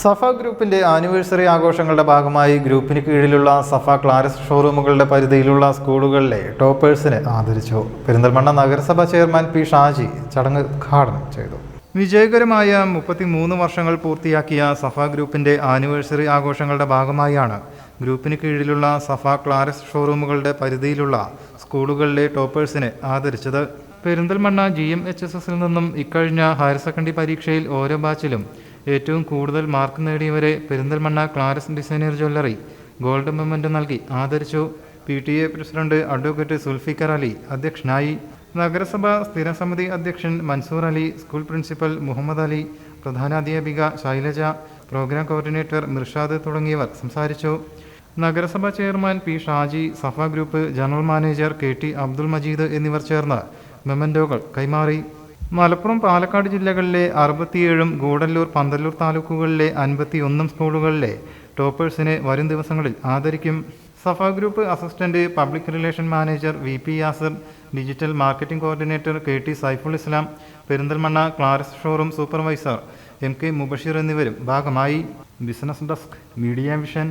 സഫ ഗ്രൂപ്പിന്റെ ആനിവേഴ്സറി ആഘോഷങ്ങളുടെ ഭാഗമായി ഗ്രൂപ്പിന് കീഴിലുള്ള സഫ ക്ലാരസ് ഷോറൂമുകളുടെ പരിധിയിലുള്ള സ്കൂളുകളിലെ ടോപ്പേഴ്സിനെ ആദരിച്ചു. പെരിന്തൽമണ്ണ നഗരസഭ ചെയർമാൻ പി ഷാജി ചടങ്ങ് ഉദ്ഘാടനം ചെയ്തു. വിജയകരമായ മുപ്പത്തിമൂന്ന് വർഷങ്ങൾ പൂർത്തിയാക്കിയ സഫ ഗ്രൂപ്പിന്റെ ആനിവേഴ്സറി ആഘോഷങ്ങളുടെ ഭാഗമായാണ് ഗ്രൂപ്പിന് കീഴിലുള്ള സഫ ക്ലാരസ് ഷോറൂമുകളുടെ പരിധിയിലുള്ള സ്കൂളുകളിലെ ടോപ്പേഴ്സിനെ ആദരിച്ചത്. Perinthalmanna G M H S എസിൽ നിന്നും ഇക്കഴിഞ്ഞ ഹയർ സെക്കൻഡറി പരീക്ഷയിൽ ഓരോ ബാച്ചിലും ഏറ്റവും കൂടുതൽ mark നേടിയവരെ Perinthalmanna Claras designer jewellery gold memento നൽകി. ആദരിച്ചു. P T A president advocate Sulfikar Ali അധ്യക്ഷനായി. നഗരസഭാ സ്ഥിരസമിതി അധ്യക്ഷൻ മൻസൂർ അലി സ്കൂൾ പ്രിൻസിപ്പൽ മുഹമ്മദ് അലി പ്രധാനാധ്യാപിക ശൈലജ പ്രോഗ്രാം കോർഡിനേറ്റർ മിർഷാദ് തുടങ്ങിയവർ സംസാരിച്ചു. നഗരസഭാ chairman P Shaji Safa group general manager K T Abdul Majeed എന്നിവർ ചേർന്ന് മെമ്മൻഡോകൾ കൈമാറി. മലപ്പുറം പാലക്കാട് ജില്ലകളിലെ അറുപത്തിയേഴും ഗൂഡല്ലൂർ പന്തല്ലൂർ താലൂക്കുകളിലെ അൻപത്തിയൊന്നും സ്കൂളുകളിലെ ടോപ്പേഴ്സിനെ വരും ദിവസങ്ങളിൽ ആദരിക്കും. Safa group assistant public relation manager V P Yasar digital marketing coordinator K T Saiful Islam Perinthalmanna Claras showroom supervisor M K Mubasheer എന്നിവരും ഭാഗമായി. Business desk media vision.